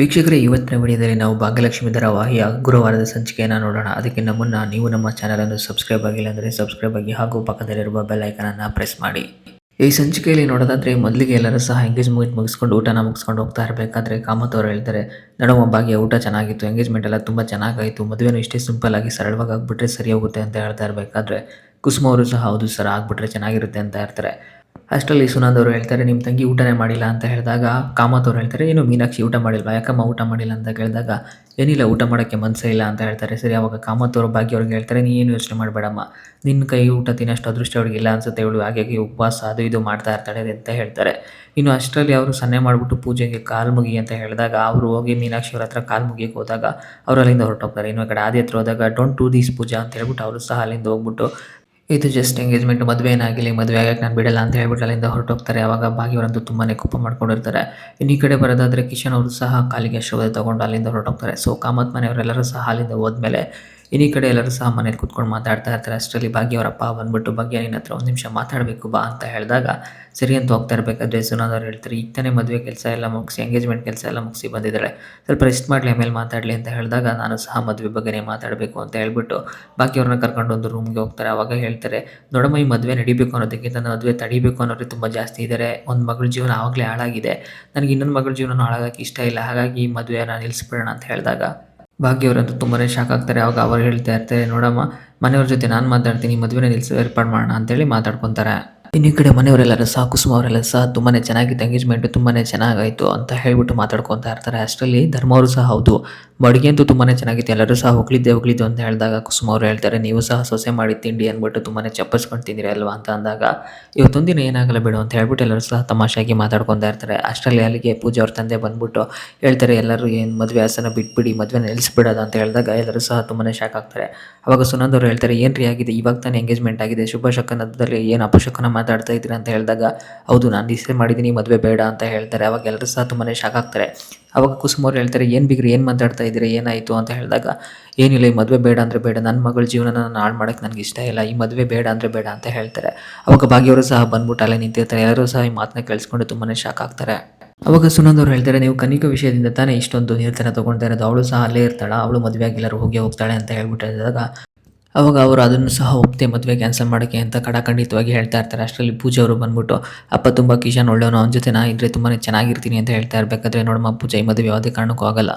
ವೀಕ್ಷಕರೇ, ಇವತ್ತಿನ ವಿಡಿಯೋದಲ್ಲಿ ನಾವು ಭಾಗ್ಯಲಕ್ಷ್ಮಿ ಧಾರಾವಾಹಿಯ ಗುರುವಾರದ ಸಂಚಿಕೆಯನ್ನು ನೋಡೋಣ. ಅದಕ್ಕಿಂತ ಮುನ್ನ ನೀವು ನಮ್ಮ ಚಾನಲನ್ನು ಸಬ್ಸ್ಕ್ರೈಬ್ ಆಗಿಲ್ಲ ಅಂದರೆ ಸಬ್ಸ್ಕ್ರೈಬ್ ಆಗಿ ಹಾಗೂ ಪಕ್ಕದಲ್ಲಿರುವ ಬೆಲ್ ಐಕನನ್ನು ಪ್ರೆಸ್ ಮಾಡಿ. ಈ ಸಂಚಿಕೆಯಲ್ಲಿ ನೋಡೋದಾದ್ರೆ ಮೊದಲಿಗೆ ಎಲ್ಲರೂ ಸಹ ಎಂಗೇಜ್ಮೆಂಟ್ ಮುಗಿಸ್ಕೊಂಡು ಊಟನ ಮುಗಿಸ್ಕೊಂಡು ಹೋಗ್ತಾ ಇರಬೇಕಾದ್ರೆ ಕಾಮತ್ ಅವರು ಹೇಳ್ತಾರೆ ನಡುವ ಭಾಗ್ಯ ಊಟ ಚೆನ್ನಾಗಿತ್ತು ಎಂಗೇಜ್ಮೆಂಟ್ ಎಲ್ಲ ತುಂಬ ಚೆನ್ನಾಗಾಯಿತು, ಮದುವೆನೂ ಇಷ್ಟೇ ಸಿಂಪಲ್ ಆಗಿ ಸರಳವಾಗಿ ಆಗಿಬಿಟ್ರೆ ಸರಿ ಹೋಗುತ್ತೆ ಅಂತ ಹೇಳ್ತಾ ಇರಬೇಕಾದ್ರೆ ಕುಸುಮ ಅವರು ಸಹ, ಹೌದು ಸರ್ ಆಗಿಬಿಟ್ರೆ ಚೆನ್ನಾಗಿರುತ್ತೆ ಅಂತ ಇರ್ತಾರೆ ಅಷ್ಟರಲ್ಲಿ ಸುನಂದ್ ಅವರು ಹೇಳ್ತಾರೆ ನಿಮ್ಮ ತಂಗಿ ಊಟನೇ ಮಾಡಿಲ್ಲ ಅಂತ ಹೇಳಿದಾಗ ಕಾಮತ್ ಅವರು ಹೇಳ್ತಾರೆ, ಏನು ಮೀನಾಕ್ಷಿ ಊಟ ಮಾಡಿಲ್ವಾ? ಯಾಕಮ್ಮ ಊಟ ಮಾಡಿಲ್ಲ? ಅಂತ ಕೇಳಿದಾಗ, ಏನಿಲ್ಲ, ಊಟ ಮಾಡೋಕ್ಕೆ ಮನಸ್ಸೇ ಇಲ್ಲ ಅಂತ ಹೇಳ್ತಾರೆ. ಸರಿ, ಅವಾಗ ಕಾಮತ್ ಅವರು ಭಾಗ್ಯ ಅವ್ರಿಗೆ ಹೇಳ್ತಾರೆ, ನೀ ಏನು ಯೋಚನೆ ಮಾಡಬೇಡಮ್ಮ. ನಿನ್ನ ಕೈ ಊಟ ತಿನ್ನೋಷ್ಟು ಅದೃಷ್ಟ ಅವ್ರಿಗೆ ಇಲ್ಲ ಅನ್ಸುತ್ತೆ, ಇವಳು ಹಾಗೆ ಉಪವಾಸ ಅದು ಇದು ಮಾಡ್ತಾ ಇರ್ತಾಳೆ ಅಂತ ಹೇಳ್ತಾರೆ. ಇನ್ನು ಅಷ್ಟರಲ್ಲಿ ಅವರು ಸನ್ನೆ ಮಾಡಿಬಿಟ್ಟು ಪೂಜೆಗೆ ಕಾಲು ಮುಗಿ ಅಂತ ಹೇಳಿದಾಗ, ಅವರು ಹೋಗಿ ಮೀನಾಕ್ಷಿ ಅವ್ರ ಹತ್ರ ಕಾಲು ಮುಗಿಯಕ್ಕೆ ಹೋದಾಗ, ಅವರು ಅಲ್ಲಿಂದ ಹೊರಟೋಗ್ತಾರೆ. ಇನ್ನು ಆ ಕಡೆ ಆದಿ ಹತ್ರ ಹೋದಾಗ ಡೋಂಟ್ ಟು ದೀಸ್ ಪೂಜಾ ಅಂತ ಹೇಳ್ಬಿಟ್ಟು ಅವರು ಸಹ ಅಲ್ಲಿಂದ ಹೋಗ್ಬಿಟ್ಟು ಇದು ಜಸ್ಟ್ ಎಂಗೇಜ್ಮೆಂಟ್ ಮದುವೆ ಏನಾಗಿಲ್ಲ ಮದುವೆ ಆಗಕ್ಕೆ ನಾನು ಬಿಡಲ್ಲ ಅಂತ ಹೇಳ್ಬಿಟ್ಟು ಅಲ್ಲಿಂದ ಹೊರಟೋಗ್ತಾರೆ. ಆವಾಗ ಭಾಗ್ಯವರಂತೂ ತುಂಬಾ ಕೋಪ ಮಾಡ್ಕೊಂಡಿರ್ತಾರೆ. ಇನ್ನು ಕಡೆ ಬರೋದಾದ್ರೆ ಕಿಶನ್ ಅವರು ಸಹ ಕಾಲಿಗೆ ಶೋಧ ತಗೊಂಡು ಅಲ್ಲಿಂದ ಹೊರಟೋಗ್ತಾರೆ. ಸೊ ಕಾಮತ್ ಮನೆಯವರೆಲ್ಲರೂ ಸಹ ಅಲ್ಲಿಂದ ಹೋದ್ಮೇಲೆ ಇನ್ನು ಕಡೆ ಎಲ್ಲರೂ ಸಹ ಮನೇಲಿ ಕೂತ್ಕೊಂಡು ಮಾತಾಡ್ತಾ ಇರ್ತಾರೆ. ಅಷ್ಟರಲ್ಲಿ ಭಾಗ್ಯವರಪ್ಪ ಬಂದ್ಬಿಟ್ಟು, ಭಾಗ್ಯ, ನಿನ್ನ ಹತ್ರ ಒಂದು ನಿಮಿಷ ಮಾತಾಡಬೇಕು ಬಾ ಅಂತ ಹೇಳಿದಾಗ ಸರಿ ಅಂತ ಹೋಗ್ತಾ ಇರಬೇಕಾದ್ರೆ ಸುನಾದವ್ರು ಹೇಳ್ತಾರೆ, ಈಗ ತಾನೇ ಮದುವೆ ಕೆಲಸ ಎಲ್ಲ ಮುಗಿಸಿ ಎಂಗೇಜ್ಮೆಂಟ್ ಕೆಲಸ ಎಲ್ಲ ಮುಗಿಸಿ ಬಂದಿದ್ದಾರೆ ಸ್ವಲ್ಪ ರೆಸ್ಟ್ ಮಾಡಲಿ, ಆಮೇಲೆ ಮಾತಾಡಲಿ ಅಂತ ಹೇಳಿದಾಗ ನಾನು ಸಹ ಮದುವೆ ಬಗ್ಗೆನೇ ಮಾತಾಡಬೇಕು ಅಂತ ಹೇಳ್ಬಿಟ್ಟು ಭಾಗ್ಯವ್ರನ್ನ ಕರ್ಕೊಂಡು ಒಂದು ರೂಮ್ಗೆ ಹೋಗ್ತಾರೆ. ಅವಾಗ ಹೇಳ್ತಾರೆ, ನೋಡಮ್ಮ, ಈ ಮದುವೆ ನಡಿಬೇಕು ಅನ್ನೋದಕ್ಕಿಂತ ನನ್ನ ಮದುವೆ ತಡಿಬೇಕು ಅನ್ನೋರು ತುಂಬ ಜಾಸ್ತಿ ಇದ್ದಾರೆ ಒಂದು ಮಗಳ ಜೀವನ ಆವಾಗಲೇ ಹಾಳಾಗಿದೆ. ನನಗೆ ಇನ್ನೊಂದು ಮಗಳ ಜೀವನ ಹಾಳಾಗಕ್ಕೆ ಇಷ್ಟ ಇಲ್ಲ. ಹಾಗಾಗಿ ಈ ಮದುವೆನ ನಿಲ್ಲಿಸ್ಬಿಡೋಣ ಅಂತ ಹೇಳಿದಾಗ ಭಾಗ್ಯವರಂತೂ ತುಂಬಾ ಶಾಕ್ ಆಗ್ತಾರೆ. ಅವಾಗ ಅವ್ರು ಹೇಳ್ತಾ ಇರ್ತಾರೆ, ನೋಡಮ್ಮ, ಮನೆಯವ್ರ ಜೊತೆ ನಾನು ಮಾತಾಡ್ತೀನಿ, ಮದುವೆನ ನಿಲ್ಲಿಸಿ ಏರ್ಪಾಡು ಮಾಡೋಣ ಅಂತೇಳಿ ಮಾತಾಡ್ಕೊತಾರೆ. ಇನ್ನು ಈ ಕಡೆ ಮನೆಯವರೆಲ್ಲರೂ ಸಹ ಕುಸುಮ ಅವರೆಲ್ಲ ಸಹ ತುಂಬಾ ಚೆನ್ನಾಗಿತ್ತು ಎಂಗೇಜ್ಮೆಂಟ್ ತುಂಬಾ ಚೆನ್ನಾಗಾಯಿತು ಅಂತ ಹೇಳ್ಬಿಟ್ಟು ಮಾತಾಡ್ಕೊತಾ ಇರ್ತಾರೆ. ಅಷ್ಟರಲ್ಲಿ ಧರ್ಮ ಅವರು ಸಹ ಹೌದು. ಅಡುಗೆ ಅಂತೂ ತುಂಬಾ ಚೆನ್ನಾಗಿತ್ತು. ಎಲ್ಲರೂ ಸಹ ಹೊಗಳಿದ್ದೆ ಹೊಗಳಿದ್ದು ಅಂತ ಹೇಳಿದಾಗ ಕುಸುಮ ಅವರು ಹೇಳ್ತಾರೆ, ನೀವು ಸಹ ಸೊಸೆ ಮಾಡಿ ತಿಂಡಿ ಅಂದ್ಬಿಟ್ಟು ತುಂಬಾ ಚಪ್ಪಸ್ಕೊಂಡು ತಿಂದಿರಿ ಅಲ್ವಾ? ಅಂತ ಅಂದಾಗ ಇವತ್ತೊಂದಿನ ಏನಾಗಲ್ಲ ಬಿಡು ಅಂತ ಹೇಳ್ಬಿಟ್ಟು ಎಲ್ಲರೂ ಸಹ ತಮಾಷೆಯಾಗಿ ಮಾತಾಡ್ಕೊತಾ ಇರ್ತಾರೆ. ಅಷ್ಟರಲ್ಲಿ ಅಲ್ಲಿಗೆ ಪೂಜೆ ಅವ್ರ ತಂದೆ ಬಂದ್ಬಿಟ್ಟು ಹೇಳ್ತಾರೆ, ಎಲ್ಲರೂ ಏನು ಮದುವೆ ಆಸನ ಬಿಟ್ಬಿಡಿ, ಮದುವೆ ನಿಲ್ಲಿಸ್ಬಿಡೋದು ಅಂತ ಹೇಳಿದಾಗ ಎಲ್ಲರೂ ಸಹ ತುಂಬಾ ಶಾಕ್ ಆಗ್ತಾರೆ. ಅವಾಗ ಸುನಂದ್ ಅವರು ಹೇಳ್ತಾರೆ ಏನು ರೀ ಆಗಿದೆ? ಇವಾಗ ತಾನೇ ಎಂಗೇಜ್ಮೆಂಟ್ ಆಗಿದೆ. ಶುಭ ಶಕನದಲ್ಲಿ ಏನು ಅಪಶಕನ ಮಾತಾಡ್ತಾ ಇದ್ದೀರಾ ಅಂತ ಹೇಳಿದಾಗ, ಹೌದು, ನಾನು ಡಿಸೈಡ್ ಮಾಡಿದ್ದೀನಿ, ಮದುವೆ ಬೇಡ ಅಂತ ಹೇಳ್ತಾರೆ. ಅವಾಗ ಎಲ್ಲರೂ ಸಹ ತುಂಬಾ ಶಾಕ್ ಆಗ್ತಾರೆ. ಅವಾಗ ಕುಸುಮವ್ರು ಹೇಳ್ತಾರೆ, ಏನು ಬಿಗ್ರಿ, ಏನು ಮಾತಾಡ್ತಾ ಇದ್ದೀರಾ, ಏನಾಯಿತು? ಅಂತ ಹೇಳಿದಾಗ ಏನಿಲ್ಲ ಈ ಮದುವೆ ಬೇಡ ಅಂದರೆ ಬೇಡ. ನನ್ನ ಮಗಳ ಜೀವನ ನಾನು ಹಾಳು ಮಾಡೋಕ್ಕೆ ನನಗೆ ಇಷ್ಟ ಇಲ್ಲ. ಈ ಮದುವೆ ಬೇಡ ಅಂದರೆ ಬೇಡ ಅಂತ ಹೇಳ್ತಾರೆ. ಅವಾಗ ಭಾಗ್ಯವರು ಸಹ ಬಂದ್ಬಿಟ್ಟು ಅಲ್ಲೇ ನಿಂತಿರ್ತಾರೆ. ಎಲ್ಲರೂ ಸಹ ಈ ಮಾತನ್ನ ಕೇಳಿಸ್ಕೊಂಡು ತುಂಬಾ ಶಾಕ್ ಆಗ್ತಾರೆ. ಅವಾಗ ಸುನಂದ್ ಅವ್ರು ಹೇಳ್ತಾರೆ, ನೀವು ಕನಿಕ ವಿಷಯದಿಂದ ತಾನೇ ಇಷ್ಟೊಂದು ನಿರ್ಧಾರ ತೊಗೊಳ್ತಾ ಇರೋದು. ಅವಳು ಸಹ ಅಲ್ಲೇ ಇರ್ತಾಳೆ. ಅವಳು ಮದುವೆ ಆಗಿಲ್ಲರೂ ಹೋಗಿ ಹೋಗ್ತಾಳೆ ಅಂತ ಹೇಳ್ಬಿಟ್ಟು ಹೇಳಿದಾಗ ಅವಾಗ ಅವರು ಅದನ್ನು ಸಹ ಒಪ್ತೆ ಮದುವೆ ಕ್ಯಾನ್ಸಲ್ ಮಾಡೋಕ್ಕೆ ಅಂತ ಕಡಾಖಂಡಿತವಾಗಿ ಹೇಳ್ತಾ ಇರ್ತಾರೆ. ಅಷ್ಟರಲ್ಲಿ ಪೂಜೆ ಅವರು ಬಂದ್ಬಿಟ್ಟು, ಅಪ್ಪ ತುಂಬ ಕಿಶನ್ ಒಳ್ಳೆಯವನು, ಅವನ ಜೊತೆ ನಾ ಇದ್ದರೆ ತುಂಬಾ ಚೆನ್ನಾಗಿರ್ತೀನಿ ಅಂತ ಹೇಳ್ತಾ ಇರಬೇಕಾದ್ರೆ ನೋಡಮ್ಮ, ಪೂಜೆ ಈ ಮದುವೆ ಯಾವುದೇ ಕಾರಣಕ್ಕೂ ಆಗಲ್ಲ.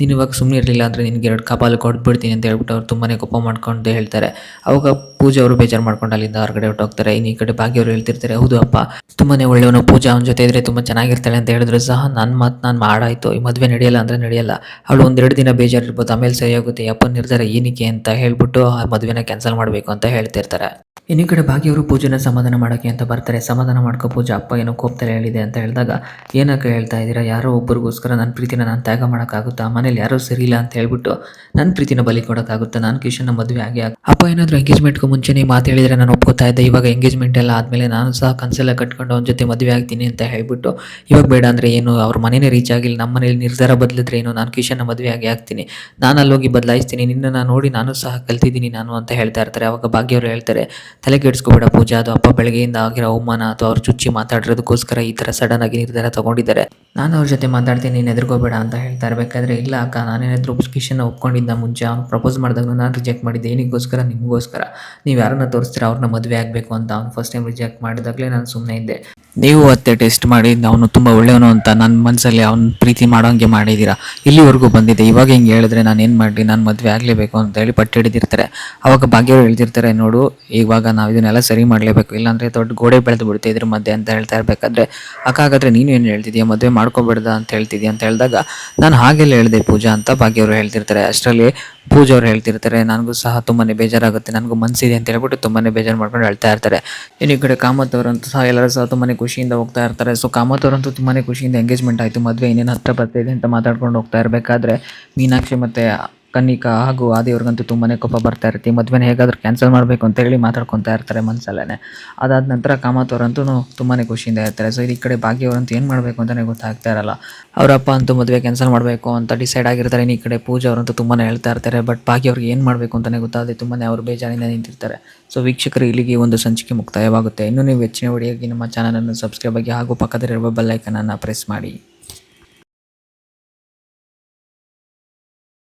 ನೀನು ಇವಾಗ ಸುಮ್ಮನೆ ಇರಲಿಲ್ಲ ಅಂದರೆ ನಿನಗೆ ಎರಡು ಕಪಾಲು ಕೊಟ್ಬಿಡ್ತೀನಿ ಅಂತ ಹೇಳ್ಬಿಟ್ಟು ಅವ್ರು ತುಂಬಾ ಕೋಪ ಮಾಡ್ಕೊಂಡು ಹೇಳ್ತಾರೆ. ಅವಾಗ ಪೂಜೆ ಅವರು ಬೇಜಾರು ಮಾಡ್ಕೊಂಡು ಅಲ್ಲಿಂದ ಹೊರಗಡೆ ಹೊಟ್ಟೋಗ್ತಾರೆ ಇನ್ನು ಈ ಕಡೆ ಭಾಗ್ಯವರು ಹೇಳ್ತಿರ್ತಾರೆ, ಹೌದು ಅಪ್ಪ ತುಂಬಾ ಒಳ್ಳೆಯವನು. ಪೂಜೆ ಅವನ ಜೊತೆ ಇದ್ರೆ ತುಂಬ ಚೆನ್ನಾಗಿರ್ತಾಳೆ ಅಂತ ಹೇಳಿದ್ರು ಸಹ ನನ್ನ ಮಾತು ನಾನು ಮಾಡಾಯಿತು ಈ ಮದುವೆ ನಡೆಯಲ್ಲ ಅಂದರೆ ನಡೆಯಲ್ಲ. ಅವಳು ಒಂದೆರಡು ದಿನ ಬೇಜಾರಿರ್ಬೋದು, ಆಮೇಲೆ ಸರಿ ಆಗುತ್ತೆ. ಅಪ್ಪನ ನಿರ್ಧಾರ ಏನಕ್ಕೆ ಅಂತ ಹೇಳ್ಬಿಟ್ಟು ಆ ಮದುವೆನ ಕ್ಯಾನ್ಸಲ್ ಮಾಡಬೇಕು ಅಂತ ಹೇಳ್ತಿರ್ತಾರೆ. ಇನ್ನು ಕಡೆ ಭಾಗ್ಯವರು ಪೂಜೆನ ಸಮಾಧಾನ ಮಾಡೋಕ್ಕೆ ಅಂತ ಬರ್ತಾರೆ. ಸಮಾಧಾನ ಮಾಡ್ಕೋ ಪೂಜೆ, ಅಪ್ಪ, ಏನೋ ಕೋಪ್ತಾರೆ ಹೇಳಿದೆ ಅಂತ ಹೇಳಿದಾಗ, ಏನಕ್ಕೆ ಹೇಳ್ತಾ ಇದ್ದೀರಾ? ಯಾರೋ ಒಬ್ಬರಿಗೋಸ್ಕರ ನನ್ನ ಪ್ರೀತಿನ ನಾನು ತ್ಯಾಗ ಮಾಡೋಕ್ಕಾಗುತ್ತಾ? ಮನೇಲಿ ಯಾರೋ ಸರಿ ಇಲ್ಲ ಅಂತ ಹೇಳ್ಬಿಟ್ಟು ನನ್ನ ಪ್ರೀತಿನ ಬಲಿ ಕೊಡೋಕ್ಕಾಗುತ್ತೆ. ನಾನು ಕಿಶನ್ನ ಮದುವೆ ಆಗಿ ಅಪ್ಪ, ಏನಾದರೂ ಎಂಗೇಜ್ಮೆಂಟ್ಗೂ ಮುಂಚೆನೇ ಮಾತು ಹೇಳಿದರೆ ನಾನು ಒಪ್ಕೋತಾ ಇದ್ದೆ. ಇವಾಗ ಎಂಗೇಜ್ಮೆಂಟ್ ಎಲ್ಲ ಆದಮೇಲೆ ನಾನು ಸಹ ಕನಸೆಲ್ಲ ಕಟ್ಕೊಂಡು ಅವನ ಜೊತೆ ಮದುವೆ ಆಗ್ತೀನಿ ಅಂತ ಹೇಳ್ಬಿಟ್ಟು ಇವಾಗ ಬೇಡ ಅಂದರೆ ಏನು, ಅವ್ರ ಮನೇನೇ ರೀಚ್ ಆಗಿಲ್ಲ. ನಮ್ಮ ಮನೇಲಿ ನಿರ್ಧಾರ ಬದಲಿದ್ರೆ ಏನು, ನಾನು ಕಿಶನ್ನ ಮದುವೆ ಆಗಿ ಆಗ್ತೀನಿ. ನಾನು ಅಲ್ಲೋಗಿ ಬದಲಾಯಿಸ್ತೀನಿ. ನಿನ್ನ ನೋಡಿ ನಾನು ಸಹ ಕಲ್ತಿದ್ದೀನಿ ನಾನು ಅಂತ ಹೇಳ್ತಾ ಇರ್ತಾರೆ. ಅವಾಗ ಭಾಗ್ಯವರು ಹೇಳ್ತಾರೆ, ತಲೆ ಕೆಡಿಸ್ಕೋಬೇಡ ಪೂಜಾ. ಅದು ಅಪ್ಪ ಬೆಳಗ್ಗೆಯಿಂದ ಆಗಿರೋ ಅವಮಾನ ಅಥವಾ ಅವ್ರ ಚುಚ್ಚಿ ಮಾತಾಡಿರೋದಕ್ಕೋಸ್ಕರ ಈ ಥರ ಸಡನ್ ಆಗಿ ನಿರ್ಧಾರ ತಗೊಂಡಿದ್ದಾರೆ. ನಾನು ಅವ್ರ ಜೊತೆ ಮಾತಾಡ್ತೀನಿ, ನೀನು ಎದುರ್ಕೋಬೇಡ ಅಂತ ಹೇಳ್ತಾ ಇರಬೇಕಾದ್ರೆ ಇಲ್ಲ. ಅಕ್ಕ ನಾನೇನಾದರೂ ಕಿಶನ್ನ ಒಪ್ಕೊಂಡಿದ್ದ ಮುಂಚೆ ಅವ್ನು ಪ್ರಪೋಸ್ ಮಾಡಿದಾಗ ನಾನು ರಿಜೆಕ್ಟ್ ಮಾಡಿದ್ದೆ. ಏನಿಗೋಸ್ಕರ ನಿಮಗೋಸ್ಕರ. ನೀವು ಯಾರನ್ನ ತೋರಿಸ್ತೀರ? ಅವ್ರನ್ನ ಮದುವೆ ಆಗಬೇಕು ಅಂತ ಅವ್ನು ಫಸ್ಟ್ ಟೈಮ್ ರಿಜೆಕ್ಟ್ ಮಾಡಿದಾಗಲೇ ನಾನು ಸುಮ್ಮನೆ ಇದ್ದೆ. ನೀವು ಅತ್ತೆ ಟೆಸ್ಟ್ ಮಾಡಿ ಅವನು ತುಂಬ ಒಳ್ಳೆಯವನು ಅಂತ ನನ್ನ ಮನಸ್ಸಲ್ಲಿ ಅವ್ನು ಪ್ರೀತಿ ಮಾಡೋಂಗೆ ಮಾಡಿದ್ದೀರಾ ಇಲ್ಲಿವರೆಗೂ ಬಂದಿದೆ. ಇವಾಗ ಹಿಂಗೆ ಹೇಳಿದ್ರೆ ನಾನು ಏನು ಮಾಡಲಿ? ನಾನು ಮದುವೆ ಆಗಲೇಬೇಕು ಅಂತ ಹೇಳಿ ಪಟ್ಟು ಹಿಡಿದಿರ್ತಾರೆ. ಅವಾಗ ಭಾಗ್ಯವ್ರು ಹೇಳ್ತಿರ್ತಾರೆ, ನೋಡು, ಇವಾಗ ನಾವು ಇದನ್ನೆಲ್ಲ ಸರಿ ಮಾಡಲೇಬೇಕು. ಇಲ್ಲಾಂದರೆ ದೊಡ್ಡ ಗೋಡೆ ಬೆಳೆದು ಬಿಡುತ್ತೆ ಇದ್ರ ಮಧ್ಯೆ ಅಂತ ಹೇಳ್ತಾ ಇರಬೇಕಾದ್ರೆ, ಅಕ್ಕ ಹಾಗಾದರೆ ನೀನು ಏನು ಹೇಳ್ತಿದ್ಯಾ? ಮದುವೆ ಮಾಡ್ಕೋಬೇಡ್ದ ಅಂತ ಹೇಳ್ತಿದ್ಯಾ? ಅಂತ ಹೇಳಿದಾಗ, ನಾನು ಹಾಗೆಲ್ಲ ಹೇಳಿದೆ ಪೂಜಾ ಅಂತ ಭಾಗ್ಯವರು ಹೇಳ್ತಿರ್ತಾರೆ. ಅಷ್ಟರಲ್ಲಿ ಪೂಜಾ ಅವರು ಹೇಳ್ತಿರ್ತಾರೆ, ನನಗೂ ಸಹ ತುಂಬಾ ಬೇಜಾರಾಗುತ್ತೆ, ನನಗೂ ಮನಸ್ಸಿದೆ ಅಂತ ಹೇಳ್ಬಿಟ್ಟು ತುಂಬಾ ಬೇಜಾರು ಮಾಡ್ಕೊಂಡು ಹೇಳ್ತಾ ಇರ್ತಾರೆ. ಇನ್ನು ಈ ಕಡೆ ಕಾಮತ್ ಸಹ ಎಲ್ಲರೂ ಸಹ ತುಂಬಾ ಖುಷಿಯಿಂದ ಹೋಗ್ತಾ ಇರ್ತಾರೆ. ಸೊ ಕಾಮತ್ ಅವರಂತೂ ತುಂಬಾ ಖುಷಿಯಿಂದ ಎಂಗೇಜ್ಮೆಂಟ್ ಆಯಿತು. ಮದುವೆ ಇನ್ನೇನು ಹತ್ರ ಬರ್ತಿದೆ ಅಂತ ಮಾತಾಡ್ಕೊಂಡು ಹೋಗ್ತಾ ಇರಬೇಕಾದ್ರೆ ಮೀನಾಕ್ಷಿ ಮತ್ತು ಕನ್ನಿಕಾ ಹಾಗೂ ಆದಿಯವ್ರಿಗಂತೂ ತುಂಬಾ ಕೋಪ ಬರ್ತಾ ಇರುತ್ತೆ. ಮದುವೆನ ಹೇಗಾದರೂ ಕ್ಯಾನ್ಸಲ್ ಮಾಡಬೇಕು ಅಂತ ಹೇಳಿ ಮಾತಾಡ್ಕೊತಾ ಇರ್ತಾರೆ ಮನಸ್ಸಲ್ಲೇ ಅದಾದ ನಂತರ ಕಾಮತ್ ಅವರಂತೂ ತುಂಬಾ ಖುಷಿಯಿಂದ ಇರ್ತಾರೆ ಸೊ ಈ ಕಡೆ ಭಾಗ್ಯವರಂತೂ ಏನು ಮಾಡಬೇಕು ಅಂತಲೇ ಗೊತ್ತಾಗ್ತಾ ಇರಲ್ಲ. ಅವರಪ್ಪ ಅಂತೂ ಮದುವೆ ಕ್ಯಾನ್ಸಲ್ ಮಾಡಬೇಕು ಅಂತ ಡಿಸೈಡ್ ಆಗಿರ್ತಾರೆ. ಇನ್ನು ಈ ಕಡೆ ಪೂಜಾ ಅವರಂತೂ ತುಂಬಾ ಹೇಳ್ತಾ ಇರ್ತಾರೆ. ಬಟ್ ಭಾಗ್ಯ ಅವ್ರಿಗೆ ಏನು ಮಾಡಬೇಕು ಅಂತಲೇ ಗೊತ್ತಾಗದೆ ತುಂಬಾ ಅವರು ಬೇಜಾರಿಂದ ನಿಂತಿರ್ತಾರೆ. ಸೊ ವೀಕ್ಷಕರು, ಇಲ್ಲಿಗೆ ಒಂದು ಸಂಚಿಕೆ ಮುಕ್ತಾಯವಾಗುತ್ತೆ. ಇನ್ನೂ ನೀವು ಹೆಚ್ಚಿನ ಒಡೆಯಾಗಿ ನಮ್ಮ ಚಾನಲನ್ನು ಸಬ್ಸ್ಕ್ರೈಬ್ ಆಗಿ ಹಾಗೂ ಪಕ್ಕದಲ್ಲಿರುವ ಬೆಲ್ಲೈಕನನ್ನು ಪ್ರೆಸ್ ಮಾಡಿ.